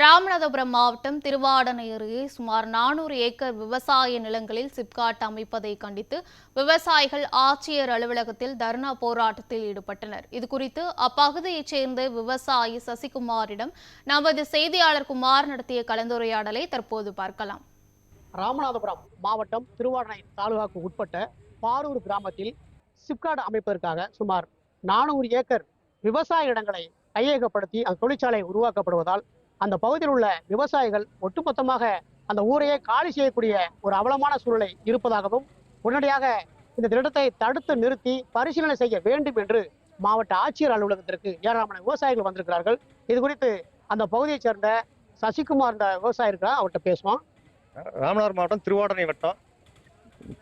ராமநாதபுரம் மாவட்டம் திருவாடனை அருகே சுமார் நானூறு ஏக்கர் விவசாய நிலங்களில் சிப்காட் அமைப்பதை கண்டித்து விவசாயிகள் ஆட்சியர் அலுவலகத்தில் தர்ணா போராட்டத்தில் ஈடுபட்டனர். இதுகுறித்து அப்பகுதியைச் சேர்ந்த விவசாயி சசிகுமாரிடம் நமது செய்தியாளர் குமார் நடத்திய கலந்துரையாடலை தற்போது பார்க்கலாம். ராமநாதபுரம் மாவட்டம் திருவாடனை தாலுகாவுக்கு உட்பட்ட பாரூர் கிராமத்தில் சிப்காட் அமைப்பதற்காக சுமார் நானூறு ஏக்கர் விவசாய இடங்களை கையகப்படுத்தி அந்த தொழிற்சாலை உருவாக்கப்படுவதால் அந்த பகுதியில் உள்ள விவசாயிகள் ஒட்டுமொத்தமாக அந்த ஊரையே காலி செய்யக்கூடிய ஒரு அவலமான சூழ்நிலை இருப்பதாகவும் உடனடியாக இந்த திட்டத்தை தடுத்து நிறுத்தி பரிசீலனை செய்ய வேண்டும் என்று மாவட்ட ஆட்சியர் அலுவலகத்திற்கு ஏராளமான விவசாயிகள் வந்திருக்கிறார்கள். இது குறித்து அந்த பகுதியைச் சேர்ந்த சசிகுமார் இந்த விவசாயி இருக்கிறார் அவர்கிட்ட பேசுவோம். ராமநாதர் மாவட்டம் திருவாடனை வட்டம்.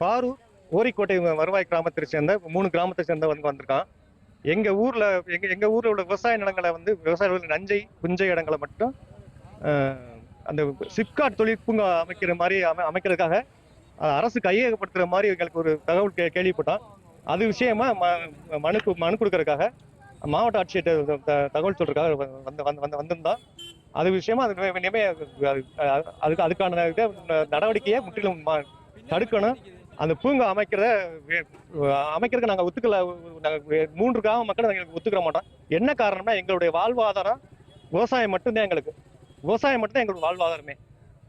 பாரூர் ஓரிக்கோட்டை வருவாய் கிராமத்தை சேர்ந்த மூணு கிராமத்தை சேர்ந்த வந்து வந்திருக்கான். எங்கள் ஊரில் எங்கள் எங்கள் ஊரில் உள்ள விவசாய நிலங்களை வந்து விவசாயிகள் நஞ்சை குஞ்சை இடங்களை மட்டும் அந்த சிப்காட் தொழிற்பூங்கா அமைக்கிற மாதிரி அமை அமைக்கிறதுக்காக அரசு கையகப்படுத்துகிற மாதிரி எங்களுக்கு ஒரு தகவல் கே கேள்விப்பட்டோம். அது விஷயமா ம- மனு கு- மனு கொடுக்கறதுக்காக மாவட்ட ஆட்சியர்கிட்ட த- தகவல் சொல்றதுக்காக வந்து வந்து வந்து வந்திருந்தோம். அது விஷயமா அது இனிமே- அது- அதுக்கு அதுக்கான நடவடிக்கையை முற்றிலும் தடுக்கணும். அந்த பூங்கா அமைக்கிறத வே- அமைக்கிறதுக்கு நாங்கள் ஒத்துக்கல நாங்கள் மூன்று கிராம மக்கள் எங்களுக்கு ஒத்துக்கிற மாட்டோம். என்ன காரணம்னா எங்களுடைய வாழ்வாதாரம் விவசாயம் மட்டும்தான் எங்களுக்கு. விவசாயம் மட்டும்தான் எங்களுக்கு வாழ்வாதாரமே.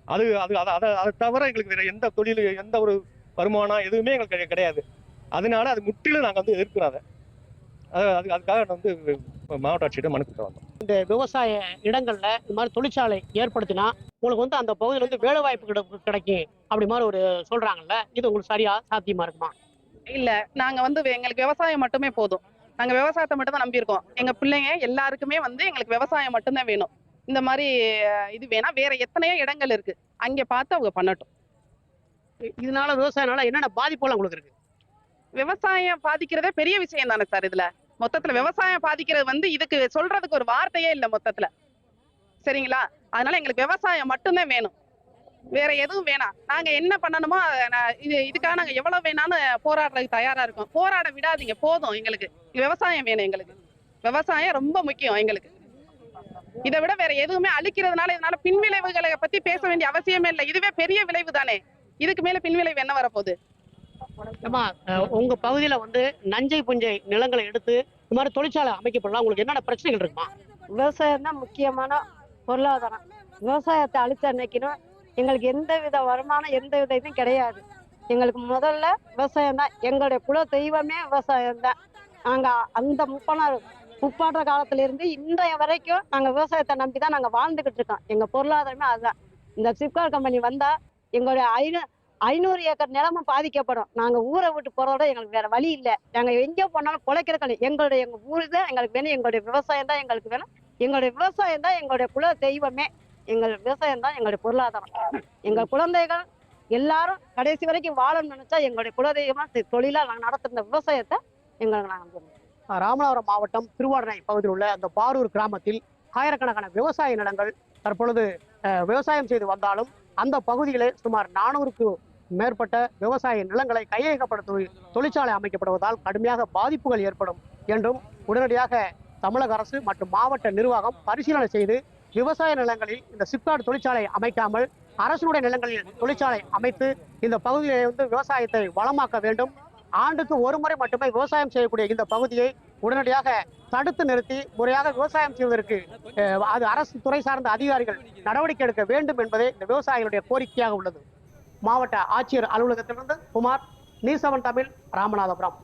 அது அது அதை அதை அதை தவிர எங்களுக்கு வேற எந்த தொழில் எந்த ஒரு வருமானம் எதுவுமே எங்களுக்கு கிடை- கிடையாது. அதனால அது முற்றிலும் நாங்கள் வந்து எதிர்க்கிறோம் அதை அது அது- அதுக்காக நான் வந்து மாவட்ட ஆட்சியிட்ட மனு வந்தோம். இந்த விவசாய இடங்கள்ல இந்த மாதிரி தொழிற்சாலை ஏற்படுத்தினா உங்களுக்கு வந்து அந்த பகுதியில் வந்து வேலை வாய்ப்பு கிடை- கிடைக்கும் அப்படி மாதிரி ஒரு சொல்றாங்கல்ல. இது உங்களுக்கு சரியா சாத்தியமா இருக்குமா? இல்ல நாங்க வந்து எங்களுக்கு விவசாயம் மட்டுமே போதும். நாங்க விவசாயத்தை மட்டும் தான் நம்பியிருக்கோம். எங்க பிள்ளைங்க எல்லாருக்குமே வந்து எங்களுக்கு விவசாயம் மட்டும்தான் வேணும். இந்த மாதிரி இது வேணா வேற எத்தனையோ இடங்கள் இருக்கு. அங்க பார்த்து அவங்க பண்ணட்டும். இதனால விவசாயனால என்னென்ன பாதிப்புலாம் உங்களுக்கு இருக்கு? விவசாயம் பாதிக்கிறதே பெரிய விஷயம் தானே சார் இதுல. மொத்தத்துல விவசாயம் பாதிக்கிறது வந்து இதுக்கு சொல்றதுக்கு ஒரு வார்த்தையே இல்ல மொத்தத்துல. சரிங்களா? அதனால எங்களுக்கு விவசாயம் மட்டும்தான் வேணும். வேற எதுவும் வேணாம். நாங்க என்ன பண்ணணுமோ இது இதுக்காக நாங்க எவ்வளவு வேணாலும் போராடுறதுக்கு தயாரா இருக்கோம். போராட விடாதீங்க. போதும் எங்களுக்கு. விவசாயம் வேணும் எங்களுக்கு. விவசாயம் ரொம்ப முக்கியம் எங்களுக்கு. இதை விட வேற எதுவுமே அழிக்கிறதுனால இதனால பின்விளைவுகளை பத்தி பேச வேண்டிய அவசியமே இல்லை. இதுவே பெரிய விளைவு தானே. இதுக்கு மேல பின்விளைவு என்ன வரப்போகுது? உங்க பகுதியில வந்து நஞ்சை புஞ்சை நிலங்களை எடுத்து இந்த மாதிரி தொழிற்சாலை அமைக்கப்படலாம். உங்களுக்கு என்னென்ன பிரச்சனைகள் இருக்குமா? விவசாயம் தான் முக்கியமான பொருளாதாரம். விவசாயத்தை அழிச்ச அன்னைக்குன்னு எங்களுக்கு எந்த வித வருமானம் எந்த வித இதுவும் கிடையாது. எங்களுக்கு முதல்ல விவசாயம் தான். எங்களுடைய குல தெய்வமே விவசாயம் தான். நாங்கள் அந்த முப்பனார் முப்பாடுற காலத்துல இருந்து இன்றைய வரைக்கும் நாங்கள் விவசாயத்தை நம்பி தான் நாங்கள் வாழ்ந்துகிட்டு இருக்கோம். எங்கள் பொருளாதாரமே அதுதான். இந்த சிப்கார் கம்பெனி வந்தால் எங்களுடைய ஐநூ ஐநூறு ஏக்கர் நிலமும் பாதிக்கப்படும். நாங்கள் ஊரை விட்டு போகிறதோட எங்களுக்கு வேற வழி இல்லை. நாங்கள் எங்கே போனாலும் பிழைக்கிறதுக்கு எங்களுடைய எங்கள் ஊர் தான் எங்களுக்கு வேணும். எங்களுடைய விவசாயம் தான் எங்களுக்கு வேணும். எங்களுடைய விவசாயம் தான் எங்களுடைய குல தெய்வமே. எங்கள் விவசாயம் தான் எங்களுடைய பொருளாதாரம். எங்கள் குழந்தைகள் எல்லாரும் கடைசி வரைக்கும் வாழணும்னு நினைச்சா எங்களுடைய குலதெய்வமா தொழிலாக தொழிலா நாங்கள் நடத்துகிற விவசாயத்தை எங்களுக்கு நாங்கள் ராமநாதபுரம் மாவட்டம் திருவாடனை பகுதியில் உள்ள அந்த பாரூர் கிராமத்தில் ஆயிரக்கணக்கான விவசாய நிலங்கள் தற்பொழுது விவசாயம் செய்து வந்தாலும் அந்த பகுதிகளில் சுமார் நானூறுக்கு மேற்பட்ட விவசாய நிலங்களை கையகப்படுத்தும் தொழிற்சாலை அமைக்கப்படுவதால் கடுமையாக பாதிப்புகள் ஏற்படும் என்றும் உடனடியாக தமிழக அரசு மற்றும் மாவட்ட நிர்வாகம் பரிசீலனை செய்து விவசாய நிலங்களில் இந்த சிப்காட் தொழிற்சாலை அமைக்காமல் அரசுடைய நிலங்களில் தொழிற்சாலை அமைத்து இந்த பகுதியை வந்து விவசாயத்தை வளமாக்க வேண்டும். ஆண்டுக்கு ஒரு முறை மட்டுமே விவசாயம் செய்யக்கூடிய இந்த பகுதியை உடனடியாக தடுத்து நிறுத்தி முறையாக விவசாயம் செய்வதற்கு அஹ், அது அரசு துறை சார்ந்த அதிகாரிகள் நடவடிக்கை எடுக்க வேண்டும் என்பதே இந்த விவசாயிகளுடைய கோரிக்கையாக உள்ளது. மாவட்ட ஆட்சியர் அலுவலகத்திலிருந்து குமார் நீசவன் தமிழ் ராமநாதபுரம்.